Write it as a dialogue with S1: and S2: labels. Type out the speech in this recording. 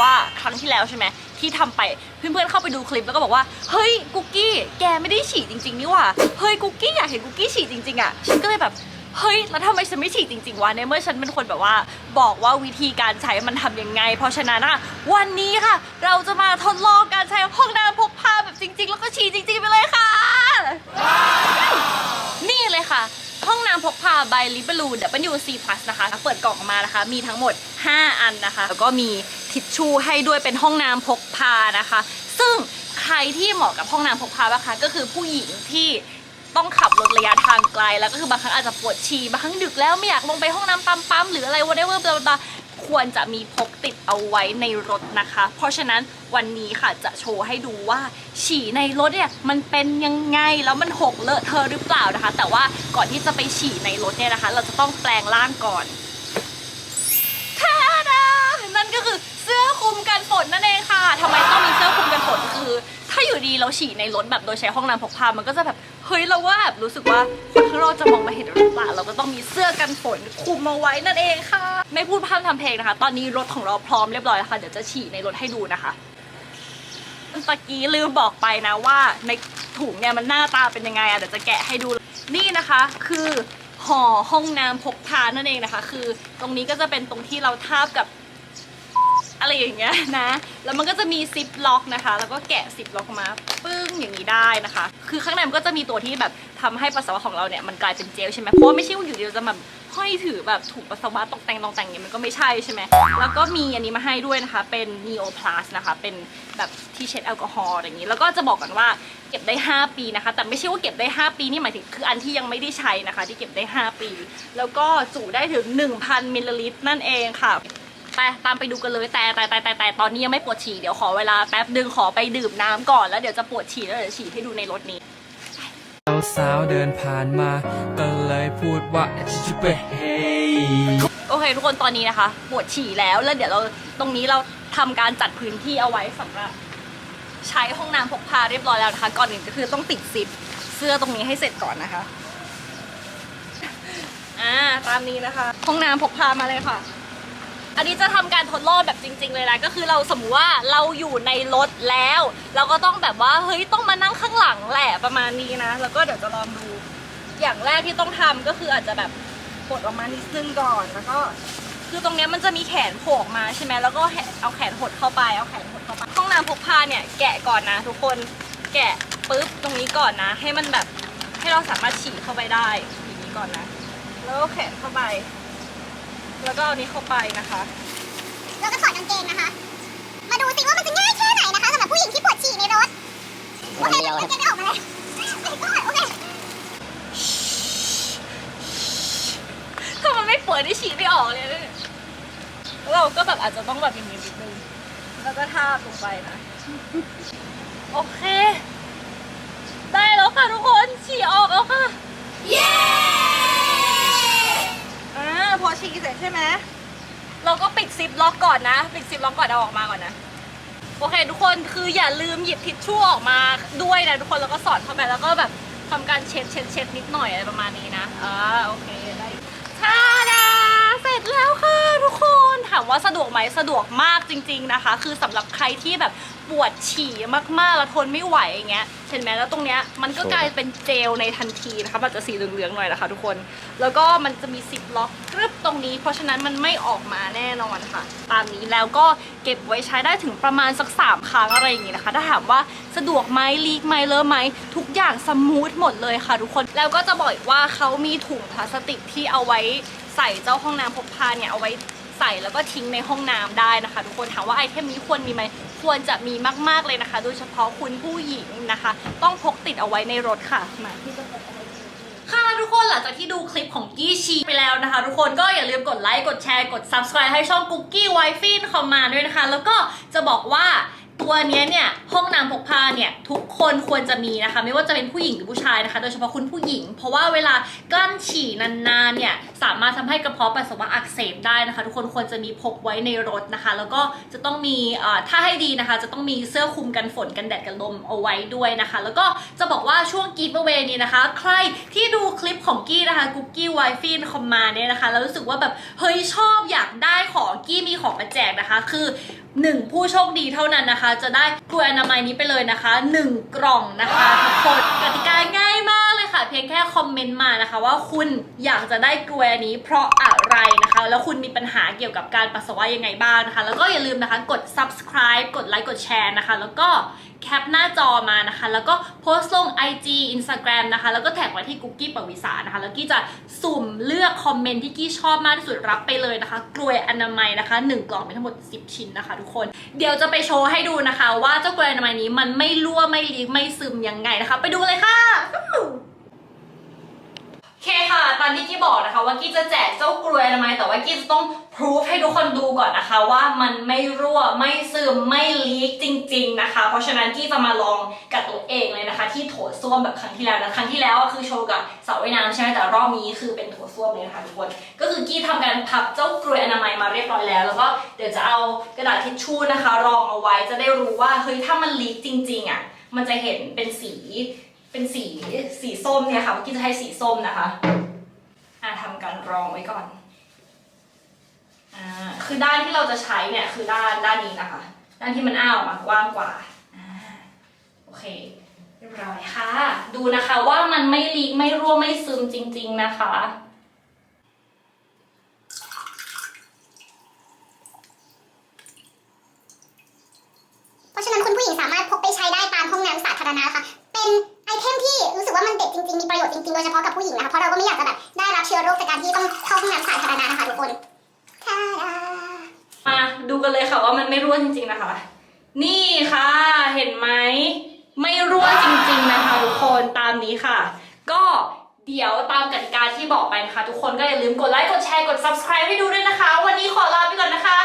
S1: ว่าครั้งที่แล้วใช่ไหมที่ทำไปเพื่อนๆเข้าไปดูคลิปแล้วก็บอกว่าเฮ้ยกุ๊กกี้แกไม่ได้ฉี่จริงๆนี่หว่าเฮ้ยกุ๊กกี้อยากเห็นกุ๊กกี้ฉี่จริงๆอะฉันก็เลยแบบเฮ้ย แล้วทำไมฉันไม่ฉี่จริงๆวะในเมื่อฉันเป็นคนแบบว่า บอกว่าวิธีการใช้มันทำยังไง เพราะฉะนั้นอะวันนี้ค่ะ เราจะมาทดลองการใช้ห้องน้ำพกพาแบบจริง ๆ แล้วก็ฉี่จริง ๆ ไปเลยค่ะ นี่เลยค่ะ ห้องน้ำพกพา by l i b e r o WC Plus นะคะ เปิดกล่องออกมานะคะ มีทั้งหมด 5 อันนะคะ แล้วก็มี ทิชชู่ให้ด้วยเป็นห้องน้ำพกพานะคะ ซึ่งใครที่เหมาะกับห้องน้ำพกพาบ้างคะก็คือผู้หญิงที่ต้องขับรถระยะทางไกล แล้วก็คือบางครั้งอาจจะปวดฉี่บางครั้งดึกแล้วไม่อยากลงไปห้องน้ำปั๊มๆหรืออะไร whatever บลาบลาควรจะมีพกติดเอาไว้ในรถนะคะ เพราะฉะนั้นวันนี้ค่ะจะโชว์ให้ดูว่าฉี่ในรถเนี่ยมันเป็นยังไงแล้วมันหกเลอะเทอะหรือเปล่านะคะ แต่ว่าก่อนที่จะไปฉี่ในรถเนี่ยนะคะ เราจะต้องแปลงร่างก่อน ดีเราฉี่ในรถแบบโดยใช้ห้องน้ำพกพา มันก็จะแบบเฮ้ยเราว่าแบบรู้สึกว่าคนข้างนอกจะมองมาเห็นหรือเปล่าเราก็ต้องมีเสื้อกันฝนคลุมเอาไว้นั่นเองค่ะ ไม่พูดพร่ำทำเพลงนะคะ ตอนนี้รถของเราพร้อมเรียบร้อยแล้วค่ะเดี๋ยวจะฉี่ในรถให้ดูนะคะตะกี้ลืมบอกไปนะว่าในถุงเนี่ยมันหน้าตาเป็นยังไงอะเดี๋ยวจะแกะให้ดูนี่นะคะ คือห่อห้องน้ำพกพานั่นเองนะคะ คือตรงนี้ก็จะเป็นตรงที่เราทาบกับ อะไรอย่างเงี้ยนะ แล้วมันก็จะมีซิปล็อกนะคะ แล้วก็แกะซิปล็อกมาปึ้งอย่างนี้ได้นะคะ คือข้างในมันก็จะมีตัวที่แบบทำให้ปัสสาวะของเราเนี่ยมันกลายเป็นเจลใช่ไหมเพราะว่าไม่ใช่ว่าอยู่ดีเราจะแบบห้อยถือแบบถุงปัสสาวะตกแต่งตกแต่งอย่างเงี้ยมันก็ไม่ใช่ใช่ไหมแล้วก็มีอันนี้มาให้ด้วยนะคะ เป็น Neo Plus นะคะ เป็นแบบที่เช็ดแอลกอฮอล์อย่างนี้ แล้วก็จะบอกกันว่าเก็บได้ 5 ปีนะคะ แต่ไม่ใช่ว่าเก็บได้ 5 ปีนี่หมายถึงคืออันที่ยังไม่ได้ใช้นะคะ ที่เก็บได้ 5 ปี แล้วก็จุได้ถึง 1,000มิลลิลิตรนั่นเองค่ะ ไปตามไปดูกันเลยแต่แต่แต่แต่แต่ตอนนี้ยังไม่ปวดฉี่เดี๋ยวขอเวลาแป๊บดึงขอไปดื่มน้ำก่อนแล้วเดี๋ยวจะปวดฉี่แล้วเดี๋ยวฉี่ให้ดูในรถนี้
S2: สาวๆเดินผ่านมาก็เลยพูดว่าจะไปเฮ้ย
S1: โอเคทุกคนตอนนี้นะคะ ปวดฉี่แล้วแล้วเดี๋ยวเราตรงนี้เราทำการจัดพื้นที่เอาไว้สำหรับใช้ห้องน้ำพกพาเรียบร้อยแล้วนะคะ ก่อนอื่นก็คือต้องติดซิปเสื้อตรงนี้ให้เสร็จก่อนนะคะอ่าตามนี้นะคะ ห้องน้ำพกพามาเลยค่ะ อันนี้จะทำการทดลองแบบจริง ๆ เลยนะก็คือเราสมมติว่าเราอยู่ในรถแล้ว เราก็ต้องแบบว่าเฮ้ยต้องมานั่งข้างหลังแหละประมาณนี้นะ แล้วก็เดี๋ยวจะลองดู อย่างแรกที่ต้องทำก็คืออาจจะแบบกดออกมานิดนึงก่อนแล้วก็ คือตรงเนี้ยมันจะมีแขนโผล่ออกมาใช่ไหมแล้วก็แหเอาแขนหดเข้าไปเอาแขนหดเข้าไปห้องน้ำพกพาเนี่ยแกะก่อนนะ ทุกคนแกะปุ๊บตรงนี้ก่อนนะ ให้มันแบบให้เราสามารถฉี่เข้าไปได้อย่างนี้ก่อนนะ แล้วก็แขนเข้าไป แล้วก็เอานี้เข้าไปนะคะ
S3: แล้วก็ถอดกางเกงนะคะ มาดูสิว่ามันจะง่ายแค่ไหนนะคะสำหรับผู้หญิงที่ปวดฉี่ในรถ โอเคกางเกงไม่ออกมาเลยไอ้ก้อนโอเค
S1: ถ้ามันไม่เปิดได้ฉี่ไม่ออกเลยเนี่ยแล้วเราก็แบบอาจจะต้องแบบอย่างนี้นิดนึง แล้วก็ทาบลงไปนะ โอเค ได้แล้วค่ะทุกคนฉี่ออกแล้วค่ะ เย้อ่าพอ ฉี่เสร็จใช่ไหมเราก็ปิดซิปล็อกก่อนนะ ปิดซิปล็อกก่อนเอาออกมาก่อนนะ โอเค ทุกคนคืออย่าลืมหยิบทิชชู่ออกมาด้วยนะทุกคนแล้วก็สอดเข้าไปแล้วก็แบบทำการเช็ดเช็ดเช็ดนิดหน่อยอะไรประมาณนี้นะอ่าโอเค ว่าสะดวกไหมสะดวกมากจริง ๆนะคะ คือสำหรับใครที่แบบปวดฉี่มากๆแล้วทนไม่ไหวอย่างเงี้ยเห็นไหมแล้วตรงเนี้ยมันก็กลายเป็นเจลในทันทีนะคะมันจะสีเหลืองๆหน่อยนะคะ ทุกคน แล้วก็มันจะมีซิปล็อกกรึบตรงนี้ เพราะฉะนั้นมันไม่ออกมาแน่นอนค่ะ ตามนี้แล้วก็เก็บไว้ใช้ได้ถึงประมาณสัก 3 ครั้งอะไรอย่างงี้นะคะ ถ้าถามว่าสะดวกไหมลีกไหมเลอะไหมทุกอย่างสมูทหมดเลยค่ะทุกคนแล้วก็จะบอกว่าเขามีถุงพลาสติกที่เอาไว้ใส่เจ้าห้องน้ำพกพาเนี่ยเอาไว้ ใส่แล้วก็ทิ้งในห้องน้ำได้นะคะ ทุกคนถามว่าไอเทมนี้ควรมีไหมควรจะมีมากๆเลยนะคะ โดยเฉพาะคุณผู้หญิงนะคะ ต้องพกติดเอาไว้ในรถค่ะมาที่จะพกเอาไว้ ค่ะทุกคนหลังจากที่ดูคลิปของกี้ชีไปแล้วนะคะ ทุกคนก็อย่าลืมกดไลค์กดแชร์กด subscribe ให้ช่องกุ๊กกี้ไวฟินคอมมาด้วยนะคะ แล้วก็จะบอกว่า ตัวเนี้ยเนี่ยห้องน้ำพกพาเนี่ยทุกคนควรจะมีนะคะ ไม่ว่าจะเป็นผู้หญิงหรือผู้ชายนะคะ โดยเฉพาะคุณผู้หญิง เพราะว่าเวลากลั้นฉี่นานๆเนี่ยสามารถทำให้กระเพาะปัสสาวะอักเสบได้นะคะ ทุกคนควรจะมีพกไว้ในรถนะคะ แล้วก็จะต้องมีถ้าให้ดีนะคะ จะต้องมีเสื้อคลุมกันฝนกันแดดกันลมเอาไว้ด้วยนะคะ แล้วก็จะบอกว่าช่วงกีฟเวนี้นะคะ ใครที่ดูคลิปของกี้นะคะกุ๊กกี้ไวฟี่คอมมาเนี่ยนะคะแล้วรู้สึกว่าแบบเฮ้ยชอบอยากได้ของกี้มีของมาแจกนะคะ คือหนึ่งผู้โชคดีเท่านั้นนะคะ จะได้กล้วยอนามัยนี้ไปเลยนะคะหนึ่งกล่องนะคะทุกคนกติกาง่ายมากเลยค่ะ เพียงแค่คอมเมนต์มานะคะ ว่าคุณอยากจะได้กล้วยอันนี้ เพราะอะไรนะคะ แล้วคุณมีปัญหาเกี่ยวกับการปัสสาวะยังไงบ้างนะคะ แล้วก็อย่าลืมนะคะกด subscribe กดไลค์กดแชร์นะคะ แล้วก็ แคปหน้าจอมานะคะ แล้วก็โพสต์ลง IG Instagram นะคะ แล้วก็แท็กไว้ที่กุ๊กกี้ปวิสานะคะ แล้วกี้จะสุ่มเลือกคอมเมนต์ที่กี้ชอบมากที่สุดรับไปเลยนะคะ กลวยอนามัยนะคะ 1 กล่องมีทั้งหมด 10 ชิ้นนะคะ ทุกคน เดี๋ยวจะไปโชว์ให้ดูนะคะ ว่าเจ้ากลวยอนามัยนี้มันไม่รั่วไม่ลีกไม่ซึมยังไงนะคะ ไปดูเลยค่ะ เคค่ะ ตามที่กี้บอกนะคะ ว่ากี้จะแจกเจ้ากลวยอนามัยแต่ว่ากี้จะต้องพิสูจให้ทุกคนดูก่อนนะคะ ว่ามันไม่รั่วไม่ซึมไม่ลีกจริง ๆนะคะ เพราะฉะนั้นกี้จะมาลองกับตัวเองเลยนะคะ ที่โถส้วมแบบครั้งที่แล้วนะครั้งที่แล้วอะคือโชว์กับสระว่ายน้ำใช่ไหมแต่รอบนี้คือเป็นโถส้วมเลยนะคะทุกคนก็คือกี้ทำการพับเจ้ากลวยอนามัยมาเรียบร้อยแล้ว แล้วก็เดี๋ยวจะเอากระดาษทิชชู่นะคะ รองเอาไว้จะได้รู้ว่าเฮ้ยถ้ามันลีกจริงๆอะมันจะเห็นเป็นสี เป็นสีสีส้มเนี่ยค่ะเมื่อกี้จะให้สีส้มนะคะอะทำการรองไว้ก่อนอ่าคือด้านที่เราจะใช้เนี่ยคือด้านด้านนี้นะคะ ด้านที่มันอ้าออกมากว้างกว่าอ่าโอเคเรียบร้อยค่ะ ดูนะคะว่ามันไม่ลีกไม่รั่วไม่ซึมจริง ๆนะคะ
S3: เพราะฉะนั้นคุณผู้หญิงสามารถพกไปใช้ได้ตามห้องน้ำสาธารณะค่ะ เป็น ไอเทมที่รู้สึกว่ามันเด็ดจริงๆ มีประโยชน์จริงๆ โดยเฉพาะกับผู้หญิงนะคะ เพราะเราก็ไม่อยากจะแบบได้รับเชื้อโรคจากการที่ต้องเข้าห้องน้ำสาธารณะนะคะทุกคนท่าดา
S1: มาดูกันเลยค่ะว่ามันไม่รั่วจริงๆนะคะ นี่ค่ะ เห็นไหมไม่รั่วจริง ๆนะคะ ทุกคนตามนี้ค่ะ ก็เดี๋ยวตามกติกาที่บอกไปนะคะ ทุกคนก็อย่าลืมกดไลค์กดแชร์กด subscribe ให้ดูด้วยนะคะ วันนี้ขอลาไปก่อนนะคะ